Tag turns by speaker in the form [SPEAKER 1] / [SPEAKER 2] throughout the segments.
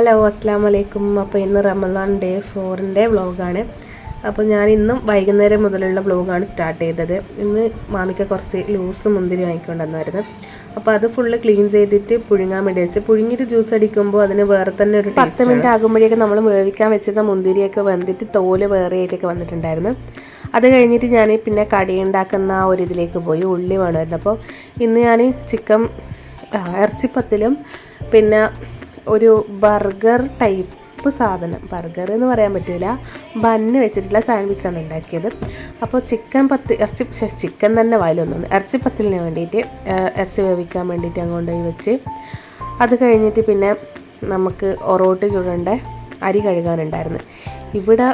[SPEAKER 1] Hello അസ്സാം വലൈക്കും അപ്പോൾ ഇന്ന് റമദാൻ ഡേ ഫോറിന്റെ വ്ളോഗാണ് അപ്പോൾ ഞാൻ ഇന്നും വൈകുന്നേരം മുതലുള്ള വ്ളോഗാണ് സ്റ്റാർട്ട് ചെയ്തത്. ഇന്ന് മാമിക്ക് കുറച്ച് ലൂസ് മുന്തിരി വാങ്ങിക്കൊണ്ടുവന്നായിരുന്നു. അപ്പോൾ അത് ഫുള്ള് ക്ലീൻ ചെയ്തിട്ട് പുഴുങ്ങാൻ വേണ്ടി വെച്ച്. പുഴുങ്ങിയിട്ട് ജ്യൂസ് അടിക്കുമ്പോൾ അതിന് വേറെ തന്നെ ഒരു പത്ത് മിനിറ്റ് ആകുമ്പോഴേക്കും നമ്മൾ വേവിക്കാൻ വെച്ചിരുന്ന മുന്തിരിയൊക്കെ വന്നിട്ട് തോൽ വേറെ ആയിട്ടൊക്കെ വന്നിട്ടുണ്ടായിരുന്നു. അത് കഴിഞ്ഞിട്ട് ഞാൻ പിന്നെ കടി ഉണ്ടാക്കുന്ന ആ ഒരു ഇതിലേക്ക് പോയി. ഉള്ളി വേണമായിരുന്നു. അപ്പോൾ ഇന്ന് ഞാൻ ചിക്കൻ ഇറച്ചിപ്പത്തിലും പിന്നെ ഒരു ബർഗർ ടൈപ്പ് സാധനം. ബർഗർ എന്ന് പറയാൻ പറ്റില്ല ബണ്ണ് വെച്ചിട്ടുള്ള സാൻഡ്വിച്ചാണ് ഉണ്ടാക്കിയത്. അപ്പോൾ ചിക്കൻ പത്തി ഇറച്ചി ചിക്കൻ തന്നെ വായിലൊന്നും ഇറച്ചിപ്പത്തിലിന് വേണ്ടിയിട്ട് ആ, ഇറച്ചി വേവിക്കാൻ വേണ്ടിയിട്ട് അങ്ങോട്ട് വെച്ച്. അത് കഴിഞ്ഞിട്ട് പിന്നെ നമുക്ക് ഒറോട്ട് ചുടേണ്ട അരി കഴുകാനുണ്ടായിരുന്നു. ഇവിടെ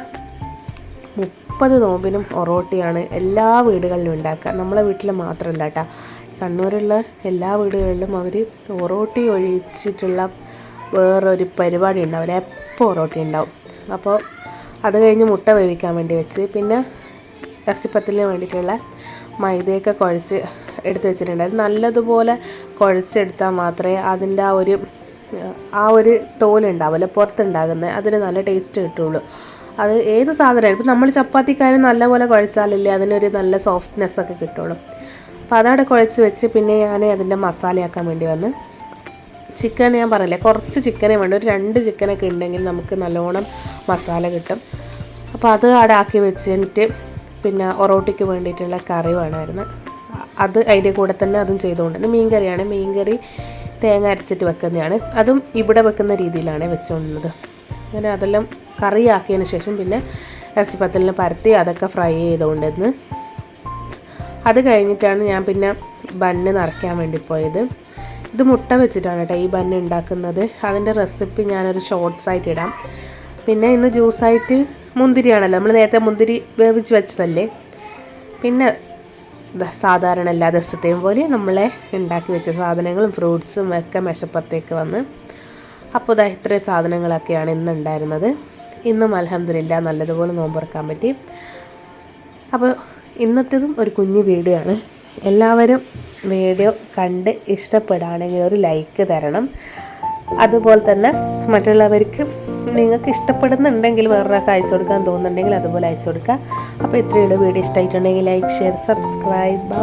[SPEAKER 1] മുപ്പത് നോമ്പിനും ഒറോട്ടിയാണ് എല്ലാ വീടുകളിലും ഉണ്ടാക്കുക. നമ്മളെ വീട്ടിൽ മാത്രമല്ല കേട്ടോ. കണ്ണൂരുള്ള എല്ലാ വീടുകളിലും അവർ ഒറോട്ടി ഒഴിച്ചിട്ടുള്ള വേറൊരു പരിപാടി ഉണ്ടാവില്ല. എപ്പോൾ ഒറോട്ടി ഉണ്ടാവും. അപ്പോൾ അത് കഴിഞ്ഞ് മുട്ട വേവിക്കാൻ വേണ്ടി വെച്ച് പിന്നെ ഇറച്ചിപ്പത്തിന് വേണ്ടിയിട്ടുള്ള മൈദയൊക്കെ കുഴച്ച് എടുത്ത് വെച്ചിട്ടുണ്ടായിരുന്നു. നല്ലതുപോലെ കുഴച്ചെടുത്താൽ മാത്രമേ അതിന്റെ ആ ഒരു ആ ഒരു തോലുണ്ടാവില്ല പുറത്തുണ്ടാകുന്നത് അതിന് നല്ല ടേസ്റ്റ് കിട്ടുള്ളൂ അത് ഏത് സാധനമാണ് ഇപ്പം നമ്മൾ ചപ്പാത്തിക്കാരും നല്ലപോലെ കുഴച്ചാലല്ലേ അതിനൊരു നല്ല സോഫ്റ്റ്നെസ് ഒക്കെ കിട്ടുള്ളൂ അപ്പോൾ അതവിടെ കുഴച്ച് വെച്ച് പിന്നെ ഞാൻ അതിന്റെ മസാലയാക്കാൻ വേണ്ടി വന്ന് ചിക്കൻ ഞാൻ പറഞ്ഞില്ലേ കുറച്ച് ചിക്കനേ വേണ്ട. ഒരു രണ്ട് ചിക്കനൊക്കെ ഉണ്ടെങ്കിൽ നമുക്ക് നല്ലോണം മസാല കിട്ടും. അപ്പോൾ അത് അടാക്കി വെച്ചിട്ട് പിന്നെ ഒറോട്ടിക്ക് വേണ്ടിയിട്ടുള്ള കറി വേണമായിരുന്നു. അത് അതിന്റെ കൂടെ തന്നെ അതും ചെയ്തുകൊണ്ടിരുന്നത് മീൻ കറിയാണ് മീൻ കറി തേങ്ങ അരച്ചിട്ട് വെക്കുന്നതാണ്. അതും ഇവിടെ വെക്കുന്ന രീതിയിലാണ് വെച്ചുകൊണ്ടിരുന്നത്. അങ്ങനെ അതെല്ലാം കറിയാക്കിയതിന് ശേഷം പിന്നെ ഇറച്ചിപ്പത്തലിന് പരത്തി അതൊക്കെ ഫ്രൈ ചെയ്തുകൊണ്ടിരുന്ന്. അത് കഴിഞ്ഞിട്ടാണ് ഞാൻ പിന്നെ ബണ്ണ് നിറയ്ക്കാൻ വേണ്ടി പോയത്. ഇത് മുട്ട വെച്ചിട്ടാണ് കേട്ടോ ഈ ബണ്ണ് ഉണ്ടാക്കുന്നത്. അതിന്റെ റെസിപ്പി ഞാനൊരു ഷോർട്സ് ആയിട്ട് ഇടാം. പിന്നെ ഇന്ന് ജ്യൂസായിട്ട് മുന്തിരിയാണല്ലോ. നമ്മൾ നേരത്തെ മുന്തിരി വേവിച്ച് വെച്ചതല്ലേ? പിന്നെ സാധാരണ എല്ലാ ദിവസത്തെയും പോലെ നമ്മളെ ഉണ്ടാക്കി വെച്ച സാധനങ്ങളും ഫ്രൂട്ട്സും ഒക്കെ മെഷപ്പുറത്തേക്ക് വന്ന്. അപ്പോൾ ഇതാ ഇത്രയും സാധനങ്ങളൊക്കെയാണ് ഇന്ന് ഉണ്ടായിരുന്നത്. ഇന്നും അലഹമില്ല നല്ലതുപോലെ നോമ്പുറക്കാൻ പറ്റി. അപ്പോൾ ഇന്നത്തേതും ഒരു കുഞ്ഞു വീഡിയോ ആണ്. എല്ലാവരും വീഡിയോ കണ്ട് ഇഷ്ടപ്പെടുകയാണെങ്കിൽ ഒരു ലൈക്ക് തരണം. അതുപോലെ തന്നെ മറ്റുള്ളവർക്ക് നിങ്ങൾക്ക് ഇഷ്ടപ്പെടുന്നുണ്ടെങ്കിൽ വേറൊരാൾക്ക് അയച്ചു കൊടുക്കാൻ തോന്നുന്നുണ്ടെങ്കിൽ അതുപോലെ അയച്ചു കൊടുക്കുക. അപ്പോൾ ഇത്രയുള്ള വീഡിയോ ഇഷ്ടമായിട്ടുണ്ടെങ്കിൽ ലൈക്ക് ഷെയർ സബ്സ്ക്രൈബ്